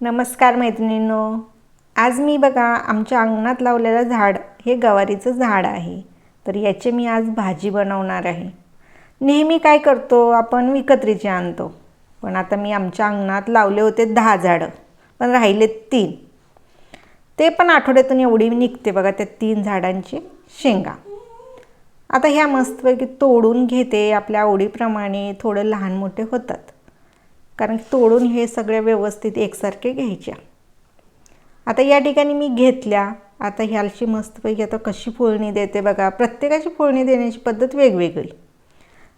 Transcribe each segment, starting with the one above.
नमस्कार मैत्रिणींनो. आज मी बघा आमच्या अंगणात लावलेलं झाड हे गवारीचं झाड आहे. तर याचे मी आज भाजी बनवणार आहे. नेहमी काय करतो आपण विकत्रीचे आणतो. पण आता मी आमच्या अंगणात लावले होते दहा झाडं पण राहिले तीन. ते पण आठवड्यातून एवढी निघते बघा त्या तीन झाडांची शेंगा. आता ह्या मस्तपैकी तोडून घेते आपल्या आवडीप्रमाणे थोडं लहान मोठे होतात. कारण तोडून हे सगळ्या व्यवस्थित एकसारखे घ्यायच्या आता या ठिकाणी मी घेतल्या. आता ह्याची मस्तपैकी आता कशी फोळणी देते बघा. प्रत्येकाची फोळणी देण्याची पद्धत वेगवेगळी.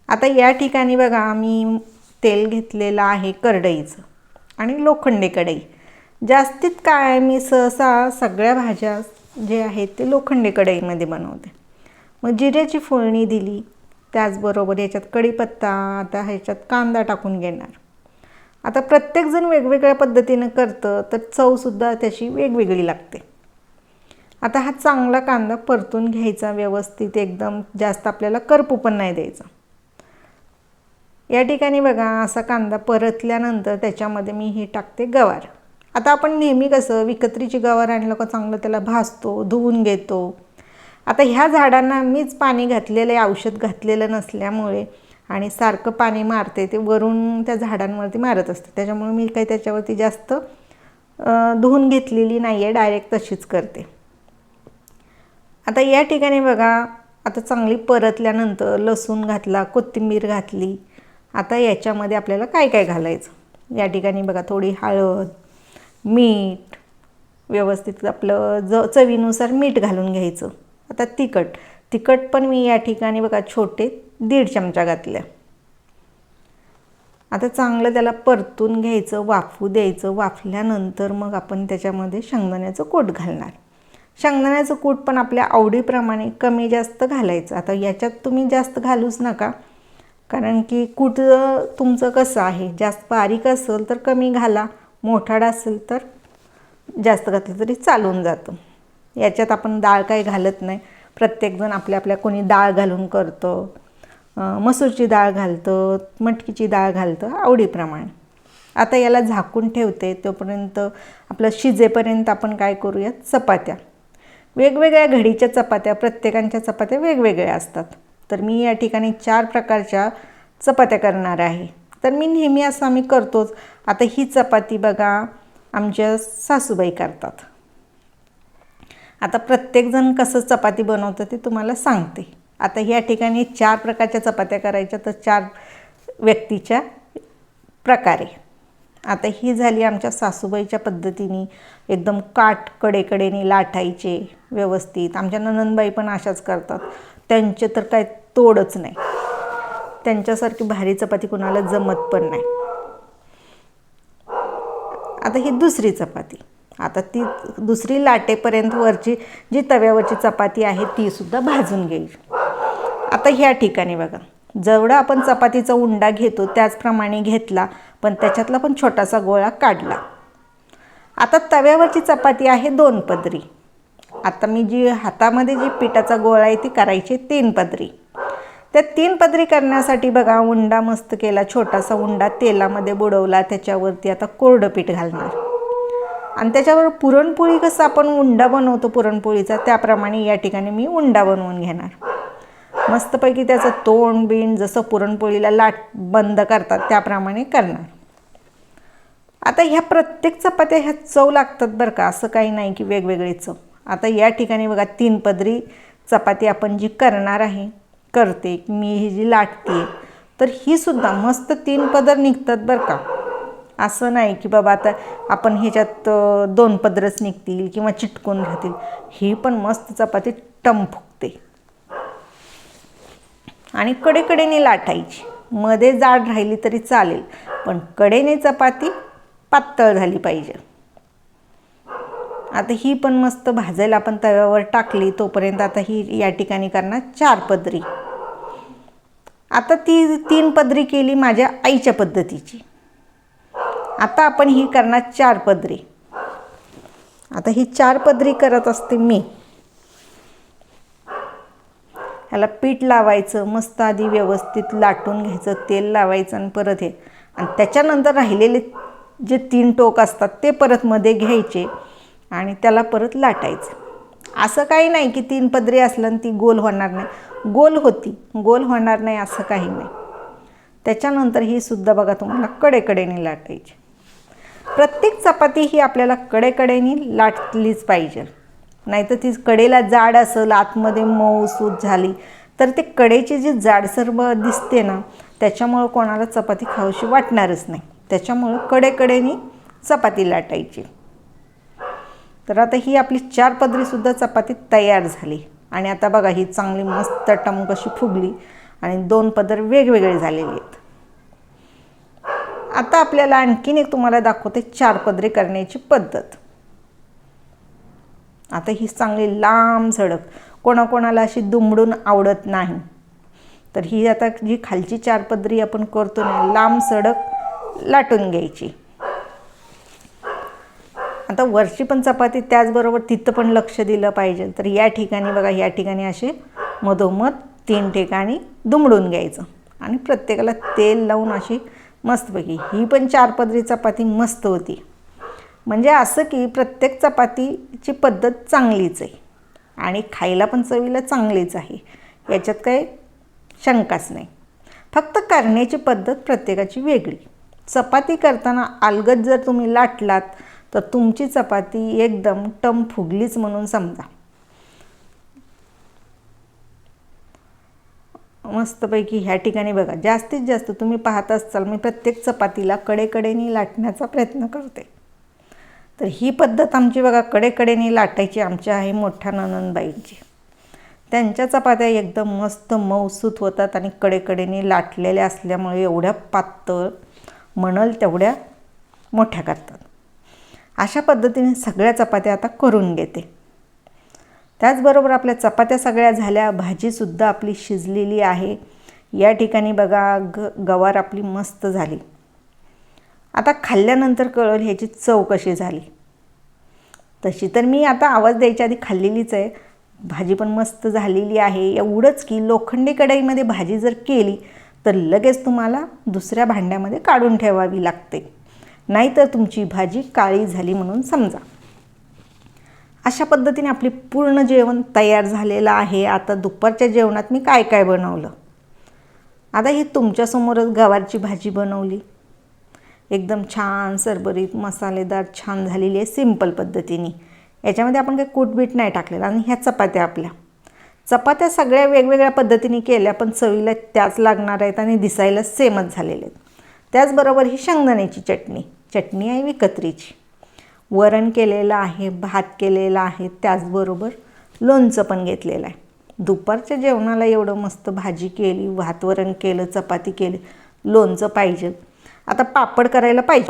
आता या ठिकाणी बघा मी तेल घेतलेलं आहे करडईचं आणि लोखंडी कढई. जास्तीत काय मी सहसा सगळ्या भाज्या जे आहेत ते लोखंडी कढईमध्ये बनवते. मग जिऱ्याची फोळणी दिली त्याचबरोबर याच्यात कढीपत्ता आता ह्याच्यात कांदा टाकून घेणार. आता प्रत्येकजण वेगवेगळ्या पद्धतीनं करतं तर चवसुद्धा त्याची वेगवेगळी लागते. आता हा चांगला कांदा परतून घ्यायचा व्यवस्थित एकदम जास्त आपल्याला करपू पण नाही द्यायचा. या ठिकाणी बघा असा कांदा परतल्यानंतर त्याच्यामध्ये मी हे टाकते गवार. आता आपण नेहमी कसं विकत्रीची गवार आणलं का चांगलं त्याला भाजतो धुवून घेतो. आता ह्या झाडांना मीच पाणी घातलेलं आहे औषध घातलेलं नसल्यामुळे आणि सारखं पाणी मारते ते वरून त्या झाडांवरती मारत असते. त्याच्यामुळे मी काही त्याच्यावरती जास्त धुवून घेतलेली नाही आहे डायरेक्ट तशीच करते. आता या ठिकाणी बघा आता चांगली परतल्यानंतर लसूण घातला कोथिंबीर घातली आता याच्यामध्ये आपल्याला काय काय घालायचं? या ठिकाणी बघा थोडी हळद मीठ व्यवस्थित आपलं ज चवीनुसार मीठ घालून घ्यायचं. आता तिखट तिखट पण मी या ठिकाणी बघा छोटे दीड चमचा घातल्या. आता चांगलं त्याला परतून घ्यायचं वाफू द्यायचं वाफल्यानंतर मग आपण त्याच्यामध्ये शेंगदाण्याचं कूट घालणार. शेंगदाण्याचं कूट पण आपल्या आवडीप्रमाणे कमी जास्त घालायचं. आता याच्यात तुम्ही जास्त घालूच नका. कारण की कूट तुमचं कसं आहे? जास्त बारीक असेल तर कमी घाला. मोठाड असेल तर जास्त घातलं तरी चालून जातं. याच्यात आपण डाळ काही घालत नाही. प्रत्येकजण आपल्या आपल्या कोणी डाळ घालून करतं. मसूरची डाळ घालतं मटकीची डाळ घालतं आवडीप्रमाणे. आता याला झाकून ठेवते तोपर्यंत आपलं शिजेपर्यंत आपण काय करूयात? चपात्या. वेगवेगळ्या घडीच्या चपात्या प्रत्येकांच्या चपात्या वेगवेगळ्या असतात. तर मी या ठिकाणी चार प्रकारच्या चपात्या करणार आहे. तर मी नेहमी असं आम्ही करतोच. आता ही चपाती बघा आमच्या सासूबाई करतात. आता प्रत्येकजण कसं चपाती बनवतं ते तुम्हाला सांगते. आता ह्या ठिकाणी चार प्रकारच्या चपात्या करायच्या तर चार व्यक्तीच्या प्रकारे. आता ही झाली आमच्या सासूबाईच्या पद्धतीने. एकदम काट कडेकडेने लाटायचे व्यवस्थित. आमच्या ननंदबाई पण अशाच करतात. त्यांचे तर काय तोडच नाही. त्यांच्यासारखी भारी चपाती कुणाला जमत पण नाही. आता ही दुसरी चपाती. आता ती दुसरी लाटेपर्यंत वरची जी तव्यावरची चपाती आहे तीसुद्धा भाजून घ्यायची आता ह्या ठिकाणी बघा. जेवढा आपण चपातीचा उंडा घेतो त्याचप्रमाणे घेतला पण त्याच्यातला पण छोटासा गोळा काढला. आता तव्यावरची चपाती आहे दोन पदरी. आता मी जी हातामध्ये जी पिठाचा गोळा आहे ती करायची तीन पदरी. त्या तीन पदरी करण्यासाठी बघा उंडा मस्त केला छोटासा उंडा तेलामध्ये बुडवला त्याच्यावरती आता कोरडं पीठ घालणार. आणि त्याच्यावर पुरणपोळी कसं आपण उंडा बनवतो पुरणपोळीचा त्याप्रमाणे या ठिकाणी मी उंडा बनवून घेणार. मस्तपैकी त्याचं तोंड बिंड जसं पुरणपोळीला लाट बंद करतात त्याप्रमाणे करणार. आता ह्या प्रत्येक चपात्या ह्या चव लागतात बरं का असं काही नाही की वेगवेगळी चव. आता या ठिकाणी बघा तीन पदरी चपाती आपण जी करणार आहे करते मी ही जी लाटते तर ही सुद्धा मस्त तीन पदर निघतात बरं का. असं नाही की बाबा आता आपण ह्याच्यात दोन पदरच निघतील किंवा चिटकून राहतील. ही पण मस्त चपाती टंफ आणि कडेकडेने लाटायची. मध्ये जाड राहिली तरी चालेल पण कडेने चपाती पातळ झाली पाहिजे. आता ही पण मस्त भाजायला आपण तव्यावर टाकली तोपर्यंत आता ही या ठिकाणी करणार चार पदरी. आता ती तीन पदरी केली माझ्या आईच्या पद्धतीची. आता आपण ही करणार चार पदरी. आता ही चार पदरी करत असते मी. ह्याला पीठ लावायचं मस्त आधी व्यवस्थित लाटून घ्यायचं तेल लावायचं आणि परत हे. आणि त्याच्यानंतर राहिलेले जे तीन टोक असतात ते परत मध्ये घ्यायचे आणि त्याला परत लाटायचं. असं काही नाही की तीन पदरी असलं आणि ती गोल होणार नाही. गोल होती गोल होणार नाही असं काही नाही. त्याच्यानंतर ही सुद्धा बघा तुम्हाला कडेकडेने लाटायची. प्रत्येक चपाती ही आपल्याला कडेकडेने लाटलीच पाहिजे. नाहीतर ती कडेला जाड असेल आतमध्ये मऊ सूत झाली तर ते कडेची जी जाडसर दिसते ना त्याच्यामुळं कोणाला चपाती खाऊशी वाटणारच नाही. त्याच्यामुळं कडेकडेनी चपाती लाटायची. तर आता ही आपली चार पदरीसुद्धा चपाती तयार झाली. आणि आता बघा ही चांगली मस्त टमक अशी फुगली आणि दोन पदर वेगवेगळे झालेले आहेत. आता आपल्याला आणखीन एक तुम्हाला दाखवते चार पदरी करण्याची पद्धत. आता ही चांगली लांब सडक कोणाकोणाला अशी दुमडून आवडत नाही. तर ही आता जी खालची चार पदरी आपण करतो ना लांब सडक लाटून घ्यायची. आता वरची पण चपाती त्याचबरोबर तिथं पण लक्ष दिलं पाहिजे. तर या ठिकाणी बघा या ठिकाणी असे मधोमध तीन ठिकाणी दुमडून घ्यायचं. आणि प्रत्येकाला तेल लावून अशी मस्तपैकी ही पण चार पदरी चपाती मस्त होती. म्हणजे असं की प्रत्येक चपातीची पद्धत चांगलीच आहे. आणि खायला पण चवीला चांगलीच आहे. याच्यात काही शंकाच नाही. फक्त करण्याची पद्धत प्रत्येकाची वेगळी. चपाती करताना अलगद जर तुम्ही लाटलात तर तुमची चपाती एकदम टम फुगलीच म्हणून समजा. मस्तपैकी ह्या ठिकाणी बघा जास्तीत जास्त तुम्ही पाहत असाल मी प्रत्येक चपातीला कडेकडेने लाटण्याचा प्रयत्न करते. तर ही पद्धत आमची बघा कडेकडेने लाटायची आमच्या आहे मोठ्या ननंदबाईंची. त्यांच्या चपात्या एकदम मस्त मऊसूत होतात आणि कडेकडेने लाटलेल्या असल्यामुळे एवढ्या पातळ म्हणल तेवढ्या मोठ्या करतात. अशा पद्धतीने सगळ्या चपात्या आता करून घेते. त्याचबरोबर आपल्या चपात्या सगळ्या झाल्या भाजीसुद्धा आपली शिजलेली आहे. या ठिकाणी बघा ग गवार आपली मस्त झाली. आता खाल्ल्यानंतर कळल ह्याची चव कशी झाली. तशी तर मी आता आवाज द्यायच्या आधी खाल्लेलीच आहे. भाजी पण मस्त झालेली आहे. एवढंच की लोखंडी कढईमध्ये भाजी जर केली तर लगेच तुम्हाला दुसऱ्या भांड्यामध्ये काढून ठेवावी लागते. नाहीतर तुमची भाजी काळी झाली म्हणून समजा. अशा पद्धतीने आपली पूर्ण जेवण तयार झालेलं आहे. आता दुपारच्या जेवणात मी काय काय बनवलं? आता ही तुमच्यासमोरच गवारची भाजी बनवली. एकदम छान सरबरीत मसालेदार छान झालेली आहे सिंपल पद्धतीने. याच्यामध्ये आपण काही कूटबीट नाही टाकलेलं आणि ह्या चपात्या आपल्या. चपात्या सगळ्या वेगवेगळ्या पद्धतीने केल्या पण चवीला त्याच लागणार आहेत आणि दिसायला सेमच झालेले आहेत. त्याचबरोबर ही शेंगदाण्याची चटणी. चटणी आहे विकत्रीची. वरण केलेलं आहे भात केलेला आहे त्याचबरोबर लोणचं पण घेतलेलं आहे. दुपारच्या जेवणाला एवढं मस्त भाजी केली भात वरण केलं चपाती केली लोणचं पाहिजे. आता पापड करायला पाहिजे.